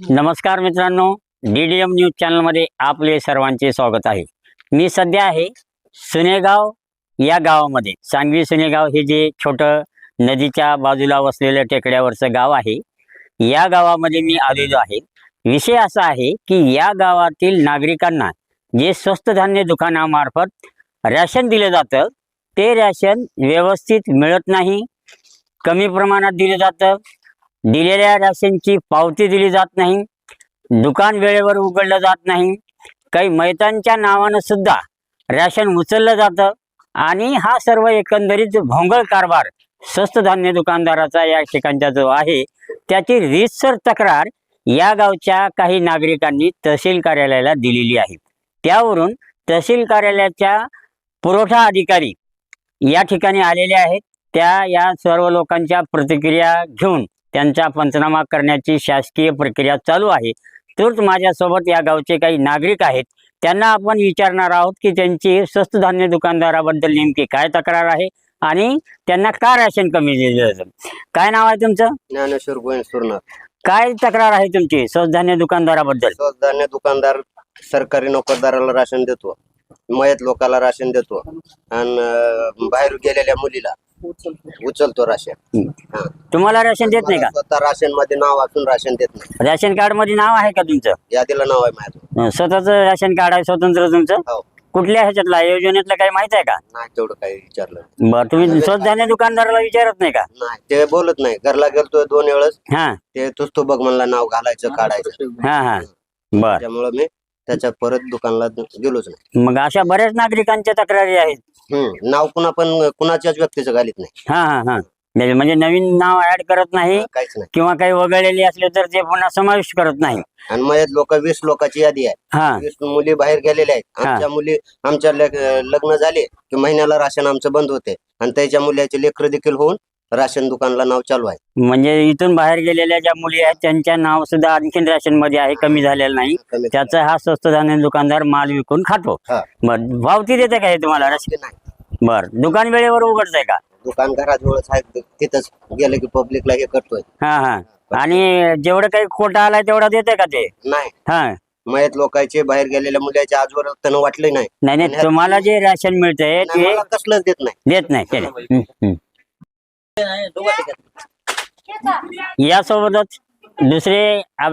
नमस्कार मित्रांनो D D M news चॅनलमध्ये आपले सर्वांचे स्वागत आहे. मी सध्या आहे सुनेगाव या गावामध्ये. सांगवी सुनेगाव हे जे छोटं नदीच्या बाजूला वसलेलं टेकड्यावरचं गाव आहे. या गावामध्ये मी आलेलो आहे. विषय असा आहे की या गावातील नागरिकांना जे स्वस्त धान्य दुकानामार्फत रॅशन दिलं जातं ते रॅशन व्यवस्थित मिळत नाही कमी प्रमाणात दिलं जातं दिलेल्या राशनची पावती दिली जात नाही दुकान वेळेवर उघडलं जात नाही काही मैतांच्या नावानं सुद्धा रॅशन उचललं जातं आणि हा सर्व एकंदरीत भोंगळ कारभार स्वस्त धान्य दुकानदाराचा या ठिकाणचा जो आहे त्याची रीतसर तक्रार या गावच्या काही नागरिकांनी तहसील कार्यालयाला दिलेली आहे. त्यावरून तहसील कार्यालयाच्या पुरवठा अधिकारी या ठिकाणी आलेले आहेत. त्या या सर्व लोकांच्या प्रतिक्रिया घेऊन त्यांचा पंचनामा करण्याची शासकीय प्रक्रिया चालू आहे. तोच माझ्यासोबत या गावचे काही नागरिक आहेत. त्यांना आपण विचारणार आहोत की त्यांची स्वस्त धान्य दुकानदाराबद्दल नेमकी काय तक्रार आहे आणि त्यांना का राशन कमी दिलं जातं? काय नाव आहे तुमचं? ज्ञानेश्वर गोविंद सुरनाथ. काय तक्रार आहे तुमची स्वस्त धान्य दुकानदाराबद्दल? स्वस्त धान्य दुकानदार सरकारी नोकरदाराला राशन देतो. मयत लोकाला राशन देतो. आणि अं, बाहेर गेलेल्या मुलीला. उचलतो. राशन. हा. तुम्हाला राशन देत नाही का? स्वतः राशनमध्ये नाव असून राशन देत नाही. राशन कार्डमध्ये नाव आहे का तुमचं? यादीला नाव आहे माझं. अं, स्वतःचं राशन कार्ड आहे स्वतंत्र तुमचं? हो. कुठल्या ह्याच्यातलं? आहे? योजनेतलं काही माहीत आहे का? नाही तेवढं काही विचारलं बरं तुम्ही स्वस्त धान्य दुकानदाराला विचारत नाही का? नाही ते बोलत नाही. घरला गेलतोय दोन वेळेस. हा. ते तूच तो बघ म्हणला नाव घालायचं काढायचं. हा हा. बर. त्यामुळं मी त्याच्या परत दुकानला गेलोच नाही. मग अशा बऱ्याच नागरिकांच्या तक्रारी आहेत. हम्म नाव कुणा पण कुणाच्याच व्यक्तीचं घालीत नाही. हा हा हा. म्हणजे म्हणजे नवीन नाव ऍड करत नाही काहीच नाही. किंवा काही वगळलेले असले तर ते पुन्हा समाविष्ट करत नाही. आणि मयत लोक वीस लोकांची यादी आहे. हा. वीस मुली बाहेर गेलेल्या आहेत. हा. आमच्या मुली आमच्या लग- लग्न झाले की महिन्याला राशन आमचं बंद होते. आणि त्याच्या मुलाचे लेकर देखील होऊन राशन दुकानला नाव चालू आहे. म्हणजे इथून बाहेर गेलेल्या ज्या मुली आहेत त्यांच्या नाव सुद्धा आणखीन राशनमध्ये आहे कमी झालेलं नाही. त्याचा हा स्वस्त धान्य दुकानदार माल विकून खातो. हा. बर भावती देते का हे तुम्हाला राशन? नाही. बर दुकान वेळेवर उघडतंय का? दुकान घराजवळच आहे तिथंच गेलं की पब्लिकला हे करतोय. हा हा. आणि जेवढं काही कोटा आलाय तेवढा देते का ते? नाही. हा. मयत लोकांचे बाहेर गेलेल्या मुलाच्या आजवर त्यांना वाटलं नाही. नाही नाही तुम्हाला जे राशन मिळतंय नाही, ते मला कसलंच देत नाही. देत नाही ते हम्म, हम्म. यासोबतच दुसरे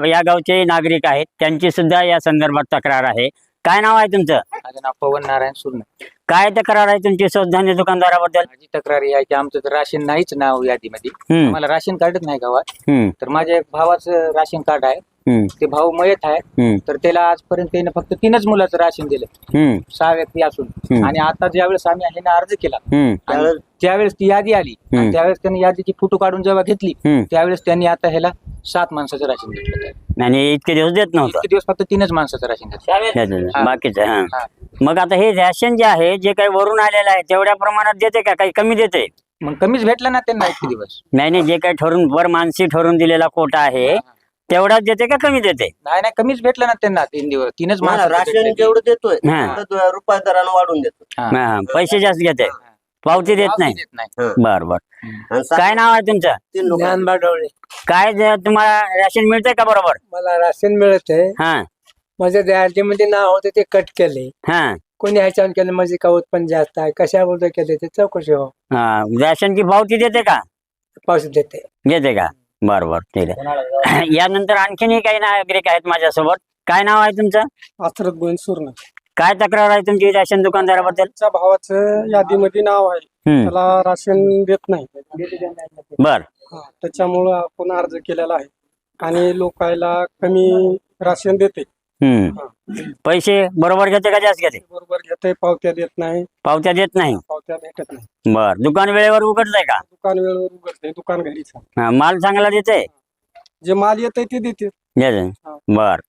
या गावचे नागरिक आहेत. त्यांची सुद्धा या संदर्भात तक्रार आहे. काय नाव आहे तुमचं? माझं नाव पवन नारायण सुरणे काय तक्रार आहे तुमची स्वधान्य दुकानदाराबद्दल? माझी तक्रार ही आहे की आमचं तर राशन नाहीच नाव यादीमध्ये. हम्म, मला राशन कार्डच नाही गावात. हम्म, तर माझ्या एक भावाचं राशन कार्ड आहे. ते भाऊ मयत आहे. तर त्याला आजपर्यंत त्याने फक्त तीनच मुलाचं राशन दिलं. सहा व्यक्ती असून. आणि आता ज्यावेळेस आम्ही ह्याने अर्ज केला त्यावेळेस ती यादी आली त्यावेळेस त्यांनी यादीची फोटो काढून जेव्हा घेतली. त्यावेळेस त्यांनी आता ह्याला सात माणसाचं राशन घेतलं. आणि इतके दिवस देत नव्हतं? इतके दिवस फक्त तीनच माणसाचं राशन घेतलं. हा. बाकीचं. मग आता हे रॅशन जे आहे जे काही वरून आलेलं आहे तेवढ्या प्रमाणात देते का? काही कमी देते? मग कमीच भेटलं ना त्यांना इतके दिवस. नाही नाही जे काही ठरून वर मानसी ठरून दिलेला कोटा आहे तेवढाच देते का कमी देते? नाही नाही कमीच भेटलं ना त्यांना. तीन दिवस तीनच मला माणसं राशन जेवढं देतोय हा. तेवढं रुपया दरानं वाढून देतो. हा. हा, पैसे जास्त घेते. पावती देत नाही. देत नाही. बर बर. आणि काय नाव आहे तुमचं? तीन लोक बाडवळे काय जे तुम्हाला राशन मिळतंय का बरोबर? मला राशन मिळत आहे हा. माझं यादीमध्ये नाव होतं ते कट केले. हा. कोणी ह्याच्यावर केलं म्हणजे का उत्पन्न जास्त आहे? कशाबद्दल केले ते चौकशी हो. हा राशनची पावती देते का? पाऊस देते. देते का? बर बर ठीक आहे. यानंतर आणखीनही काही नागरिक आहेत माझ्यासोबत. काय नाव आहे तुमचं? आसरत गोविंद सुर्ण काय तक्रार आहे तुमची राशन दुकानदाराबद्दल? त्यांच्या भावाचं यादीमध्ये नाव आहे. हम्म. त्याला राशन देत नाही. बर. हा, त्याच्यामुळं आपण अर्ज केलेला आहे. आणि लोकायला कमी राशन देते. हम्म. पैसे बरोबर घेते का जास्त घेते? बरोबर घेते पावत्या देत नाही. पावत्या देत नाही. पावत्या भेटत नाही. बर दुकान वेळेवर उघडतंय का? दुकान वेळेवर उघडते दुकान घरीच आहे. हा, माल चांगला देते? जे माल येते ते देते. बर.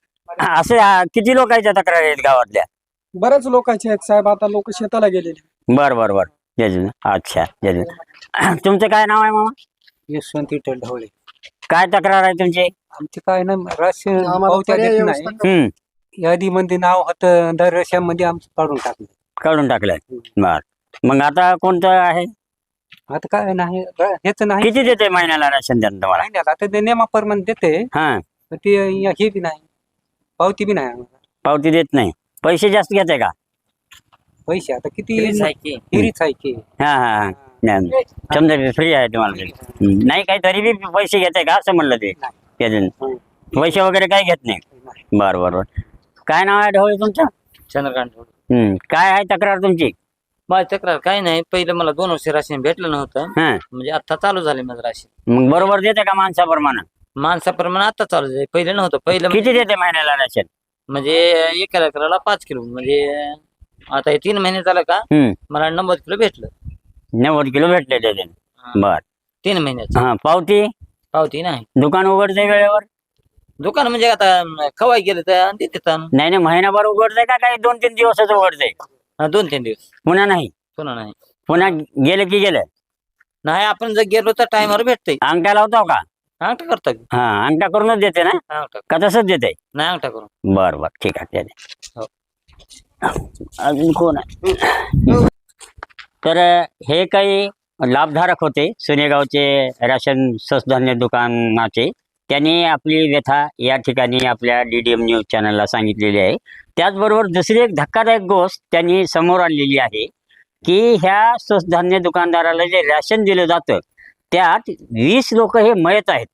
असे किती लोकांच्या तक्रार आहेत गावातल्या? बरेच लोकांचे आहेत साहेब आता लोक शेताला गेलेले बर बर बर. अच्छा देते तुमचं काय नाव आहे मामा? यशवंत विठ्ठल ढवळे. काय तक्रार आहे तुमची? आमचे काय ना राशन आम्हाला पावत्या पर्याय देत व्यवस्था नाही. हम्म. यादीमध्ये नाव होतं दर वर्षामध्ये आमचं काढून टाकलं. काढून टाकलंय. बर. मग आता कोणतं आहे? आता काय नाही र- हेच नाही. किती देते महिन्याला राशन द्या तुम्हाला? नाही. आता ते नियमाप्रमाणे देते. हा. ते या- हे बी नाही. पावती बी नाही आम्हाला. पावती देत नाही. पैसे जास्त घेते का? पैसे आता किती? फ्रीच आहे की. हा हा हा. नाही. समजा फ्री आहे तुम्हाला ते. हम्म. नाही काही तरी बी पैसे घेते का? असं म्हणलं ते. त्यातून पैसे वगैरे काही घेत नाही. नाही. बरं बरं बरं. काय नाव आहे ढवळे तुमचं? चंद्रकांत हम्म. काय आहे तक्रार तुमची? माझी तक्रार काही नाही. पहिलं मला दोन वर्ष राशन भेटलं नव्हतं. हा. म्हणजे आता चालू झाले माझं राशन. मग बरोबर देते का माणसाप्रमाणे? माणसाप्रमाणे आता चालू झाले. पहिलं नव्हतं. पहिलं किती देते महिन्याला राशन? म्हणजे एका लेकराला पाच किलो. म्हणजे आता हे तीन महिने झालं का? हम्म. मला नव्वद किलो भेटलं. नव्वद किलो भेटले त्याचे. बर. तीन महिन्याचं. हा पावती? पावती नाही. दुकान उघडते वेळेवर? दुकान म्हणजे आता खवाय गेलं तर नाही नाही महिनाभर उघडते का काही दोन तीन दिवसच उघडते? हा, दोन तीन दिवस. पुन्हा नाही. पुन्हा नाही. पुन्हा गेलं की गेलं. नाही आपण जर गेलो तर टायमावर भेटतंय. अंगठा लावतो का? अंगठा करता की? हा अंगठा करूनच देते ना? अंगठा का तसंच देते? नाही अंगठा करून बर बर ठीक आहे हो. त्याने अजून कोण आहे? तर हे काही लाभधारक होते सुनेगावचे राशन स्वस्तधान्य दुकानाचे. त्यांनी आपली व्यथा या ठिकाणी आपल्या डी डी एम न्यूज चॅनलला सांगितलेली आहे. त्याचबरोबर दुसरी एक धक्कादायक गोष्ट त्यांनी समोर आणलेली आहे की ह्या स्वस्तधान्य दुकानदाराला जे राशन दिलं जातं त्यात वीस लोक हे मयत आहेत.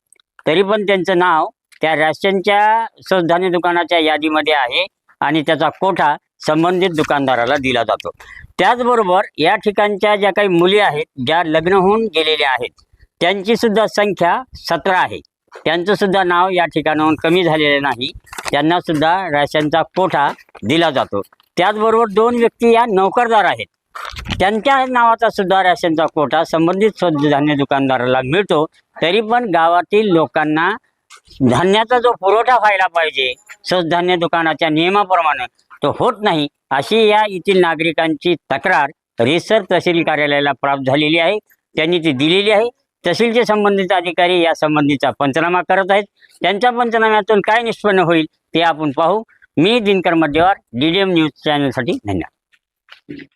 तरी पण त्यांचं नाव त्या राशनच्या स्वस्तधान्य दुकानाच्या यादीमध्ये आहे आणि त्याचा कोठा संबंधित दुकानदाराला दिला जातो. त्याचबरोबर या ठिकाणच्या ज्या काही मुली आहेत ज्या लग्न होऊन गेलेल्या आहेत त्यांची सुद्धा संख्या सतरा आहे. त्यांचं सुद्धा नाव या ठिकाणाहून कमी झालेलं नाही. त्यांना सुद्धा राशनचा कोठा दिला जातो. त्याचबरोबर दोन व्यक्ती या नोकरदार आहेत. त्यांच्या नावाचा सुद्धा राशनचा कोठा संबंधित स्वतःधान्य दुकानदाराला मिळतो. तरी पण गावातील लोकांना धान्याचा जो पुरवठा व्हायला पाहिजे स्वधान्य दुकानाच्या नियमाप्रमाणे तो होत नाही अशी या येथील नागरिकांची तक्रार रिसर तहसील कार्यालयाला प्राप्त झालेली आहे. त्यांनी ती दिलेली आहे. तहसीलचे संबंधित अधिकारी या संबंधीचा पंचनामा करत आहेत. त्यांच्या पंचनाम्यातून काय निष्पन्न होईल ते आपण पाहू. मी दिनकर मध्यवार डीडीएम न्यूज चॅनलसाठी धन्यवाद.